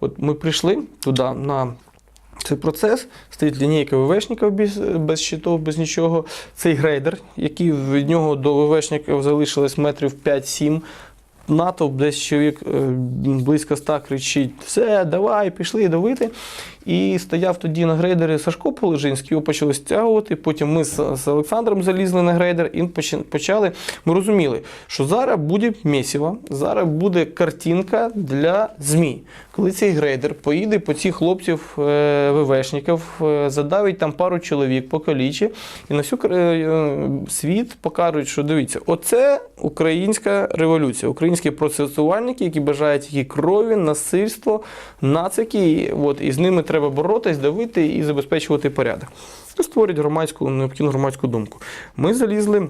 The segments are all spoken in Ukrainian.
От ми прийшли туди на цей процес, стоїть лінійка ВВшників без, без щитов, без нічого. Цей грейдер, який від нього до ВВшників залишилось метрів 5-7. Натовп десь чоловік е, близько ста кричить: все, давай, пішли давити. І стояв тоді на грейдері Сашко Полежинський, його почали стягувати. Потім ми з, з Олександром залізли на грейдер і почали. Ми розуміли, що зараз буде місіво, зараз буде картинка для ЗМІ. Коли цей грейдер поїде по цих хлопців е, ВВшників, е, задавить там пару чоловік, покалічить, і на всю е, світ покажуть, що дивіться, оце українська революція, українські процесуальники, які бажають її крові, насильство, нацики, от, і з ними треба боротись, давити і забезпечувати порядок. Це створюють громадську необхідну громадську думку. Ми залізли.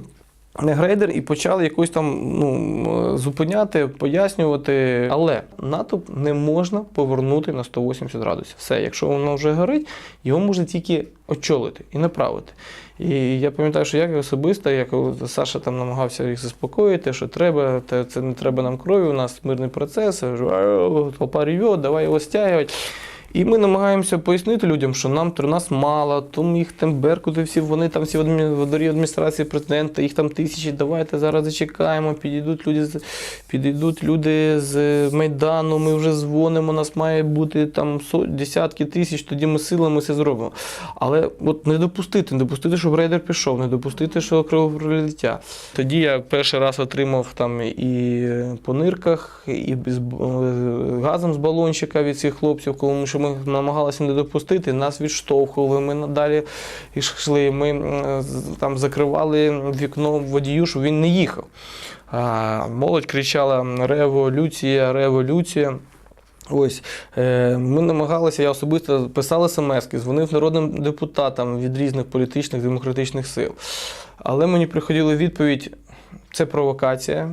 Грейдер і почали якось там ну, зупиняти, пояснювати. Але натовп не можна повернути на 180 градусів. Все, якщо воно вже горить, його можна тільки очолити і направити. І я пам'ятаю, що як особисто, як Саша там намагався їх заспокоїти, що треба, це не треба нам крові, у нас мирний процес, толпа реве, давай його стягувати. І ми намагаємося пояснити людям, що нам нас мало, тому їх там беркути всі, вони там всі в дворі адміністрації президента, їх там тисячі, давайте зараз зачекаємо, підійдуть люди, з- підійдуть люди з Майдану, ми вже дзвонимо, нас має бути там десятки тисяч, тоді ми силами все зробимо. Але от не допустити, не допустити, щоб рейдер пішов, не допустити, що кровопролиття. Тоді я перший раз отримав там і по нирках, і з е, газом з балончика від цих хлопців, коли ми, що ми намагалися не допустити, нас відштовхували, ми надалі йшли, ми там закривали вікно водію, щоб він не їхав. Молодь кричала революція, революція. Ось е, ми намагалися, я особисто писав смс, дзвонив народним депутатам від різних політичних демократичних сил. Але мені приходила відповідь: це провокація.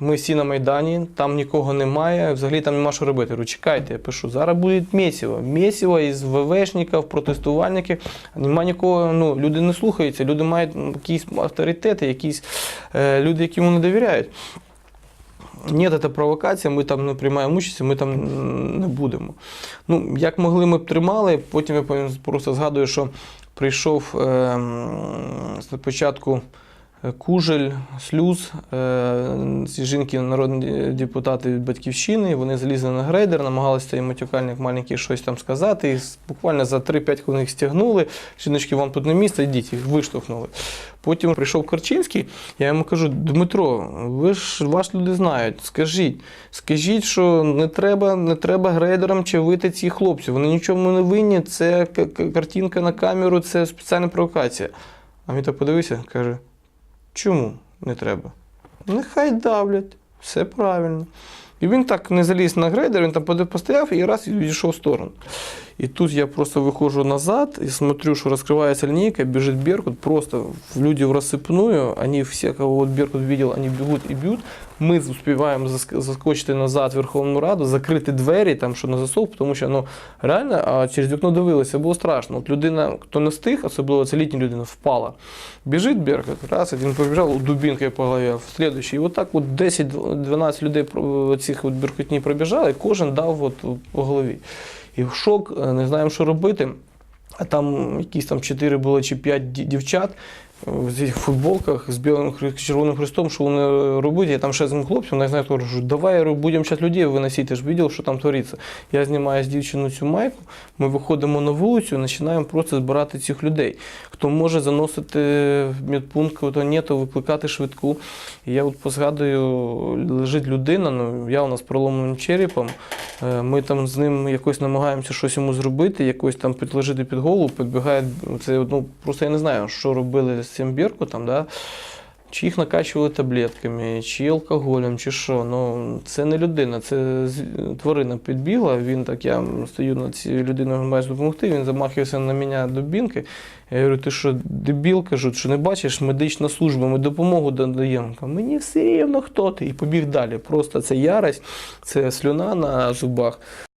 Ми всі на Майдані, там нікого немає, взагалі там нема що робити. Говорю, чекайте, я пишу, зараз буде місіво. Місіво із ВВшників, протестувальників. Нема нікого, ну, люди не слухаються, люди мають якісь авторитети, якісь е, люди, йому не довіряють. Ні, це провокація, ми там не приймаємо участь, ми там не будемо. Ну, як могли, ми б тримали. Потім я просто згадую, що прийшов е, спочатку е, Кужель, Слюз, е, ці жінки, народні депутати від батьківщини, вони залізли на грейдер, намагалися цей матюкальник маленький щось там сказати. І буквально за 3-5 хвилин їх стягнули. Жіночки, вам тут не місце, йдіть, їх виштовхнули. Потім прийшов Корчинський, я йому кажу: Дмитро, ви ж вас люди знають, скажіть, скажіть, що не треба, не треба грейдерам чавити ці хлопці. Вони нічому не винні, це картинка на камеру, це спеціальна провокація. А він так подивився, каже: чому не треба? Нехай давлять, все правильно. І він так не заліз на грейдер, він там постояв і раз відійшов в сторону. І тут я просто виходжу назад и смотрю, что раскрывается линейка, бежит Беркут, просто люди в рассыпную, они все, кого вот Беркут видел, они бегут и бьют. Ми успіваємо заск- заскочити назад в Верховну Раду, закрити двері, там, що на засов, тому що ну, реально а через вікно дивилися, було страшно. От людина, хто не встиг, особливо це літня людина, впала. Біжить Беркут, раз, один побіжав, дубінкою по голові, в слідуючий. І отак от 10-12 людей цих от беркутні пробіжали, і кожен дав от по голові. І в шок, е, не знаємо, що робити. А там якісь там 4 було чи 5 дівчат в цих футболках з білим хри- червоним хрестом, що вони робити. Я там ще з одним хлопцем, не знаю, кажу, давай будемо зараз людей виносити, ти ж бачив, що там твориться. Я знімаю з дівчиною цю майку, ми виходимо на вулицю, і починаємо просто збирати цих людей. Хто може заносити в медпункт, хто ні, то викликати швидку. І я от позгадую, лежить людина, ну я у нас з проломленим черепом. Е, Ми там з ним якось намагаємося щось йому зробити, якось там підложити під голову, підбігає. Це ну просто я не знаю, що робили з цим Беркутом, да? Чи їх накачували таблетками, чи алкоголем, чи що. Ну, це не людина, це тварина підбігла. Він так, я стою над цією людиною, маю допомогти. Він замахився на мене дубінки. Я говорю, ти що, дебіл, кажу, що не бачиш, медична служба, ми допомогу. Каже, Мені все рівно хто ти. І побіг далі. Просто це ярость, це слюна на зубах.